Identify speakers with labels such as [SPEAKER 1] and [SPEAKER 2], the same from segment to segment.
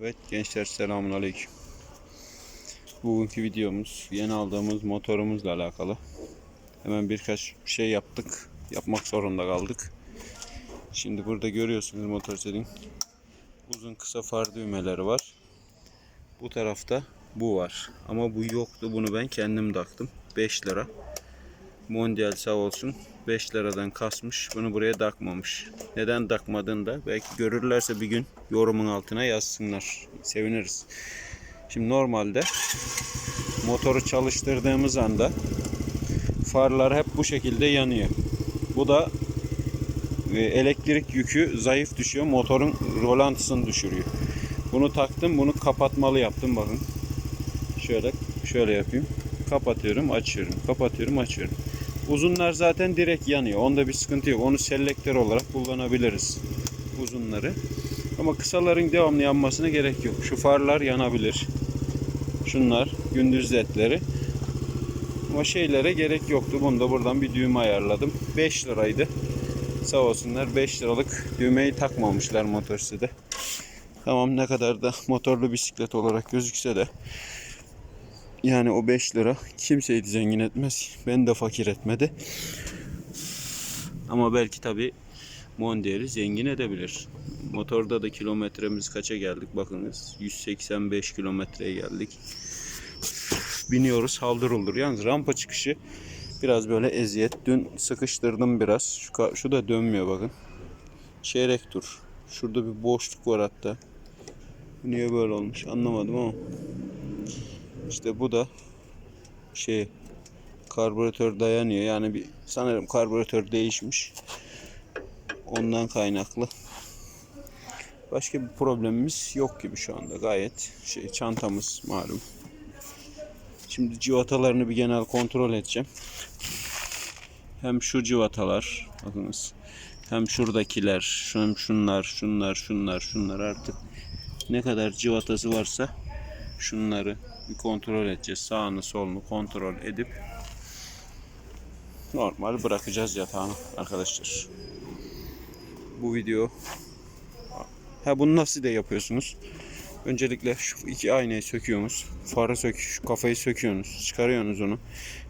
[SPEAKER 1] Evet gençler selamun aleyküm. Bugünkü videomuz yeni aldığımız motorumuzla alakalı. Hemen birkaç şey yaptık. Yapmak zorunda kaldık. Şimdi burada görüyorsunuz motosikletin uzun kısa far düğmeleri var. Bu tarafta bu var. Ama bu yoktu. Bunu ben kendim taktım. 5 lira. Mondial sağ olsun 5 liradan kasmış. Bunu buraya takmamış. Neden takmadığını da belki görürlerse bir gün yorumun altına yazsınlar. Seviniriz. Şimdi normalde motoru çalıştırdığımız anda farlar hep bu şekilde yanıyor. Bu da e, elektrik yükü zayıf düşüyor. Motorun rolantısını düşürüyor. Bunu taktım. Bunu kapatmalı yaptım bakın. Şöyle şöyle yapayım. Kapatıyorum, açıyorum. Kapatıyorum, açıyorum. Uzunlar zaten direkt yanıyor. Onda bir sıkıntı yok. Onu selektör olarak kullanabiliriz. Uzunları. Ama kısaların devamlı yanmasına gerek yok. Şu farlar yanabilir. Şunlar gündüz ledleri. Ama şeylere gerek yoktu. Bunu da buradan bir düğme ayarladım. 5 liraydı. Sağ olsunlar 5 liralık düğmeyi takmamışlar motosiklete. Tamam ne kadar da motorlu bisiklet olarak gözükse de yani o 5 lira kimseyi zengin etmez. Ben de fakir etmedi. Ama belki tabi Mondial'i zengin edebilir. Motorda da kilometremiz kaça geldik bakınız. 185 kilometreye geldik. Biniyoruz haldır uldur. Yalnız rampa çıkışı biraz böyle eziyet. Dün sıkıştırdım biraz. Şu, şu da dönmüyor bakın. Çeyrek tur. Şurada bir boşluk var hatta. Niye böyle olmuş anlamadım ama. İşte bu da şey karbüratör dayanıyor. Yani bir sanırım karbüratör değişmiş. Ondan kaynaklı. Başka bir problemimiz yok gibi şu anda. Gayet şey çantamız malum. Şimdi civatalarını bir genel kontrol edeceğim. Hem şu civatalar bakınız. Hem şuradakiler, hem şunlar, şunlar, şunlar, şunlar artık ne kadar civatası varsa şunları bir kontrol edeceğiz. Sağını solunu kontrol edip normal bırakacağız yatağını arkadaşlar. Bu video Ha bunu nasıl da yapıyorsunuz? Öncelikle şu iki aynayı söküyorsunuz. Farı sök, şu kafayı söküyorsunuz. Çıkarıyorsunuz onu.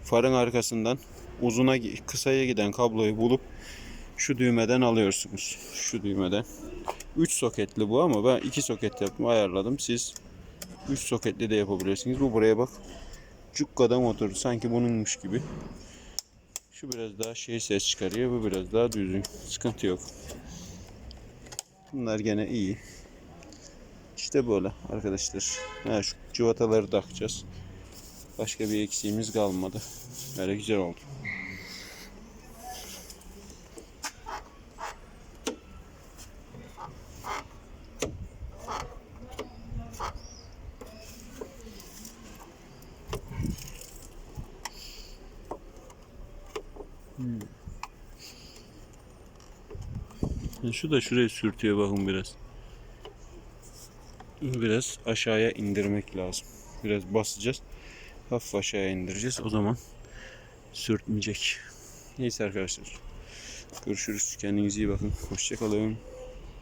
[SPEAKER 1] Farın arkasından uzuna kısaya giden kabloyu bulup şu düğmeden alıyorsunuz. Şu düğmeden. 3 soketli bu ama ben 2 soket yaptım ayarladım. Siz 3 soketli de yapabilirsiniz. Bu buraya bak. Cukka'da motor sanki bununmuş gibi. Şu biraz daha şey ses çıkarıyor. Bu biraz daha düzgün. Sıkıntı yok. Bunlar gene iyi. İşte böyle arkadaşlar. Ha, şu cıvataları takacağız. Başka bir eksiğimiz kalmadı. Böyle güzel oldu. Ha, Şu da şuraya sürtüyor bakın biraz. Biraz aşağıya indirmek lazım. Biraz basacağız. Hafif aşağıya indireceğiz. O zaman sürtmeyecek. Neyse arkadaşlar. Görüşürüz. Kendinize iyi bakın. Hoşçakalın.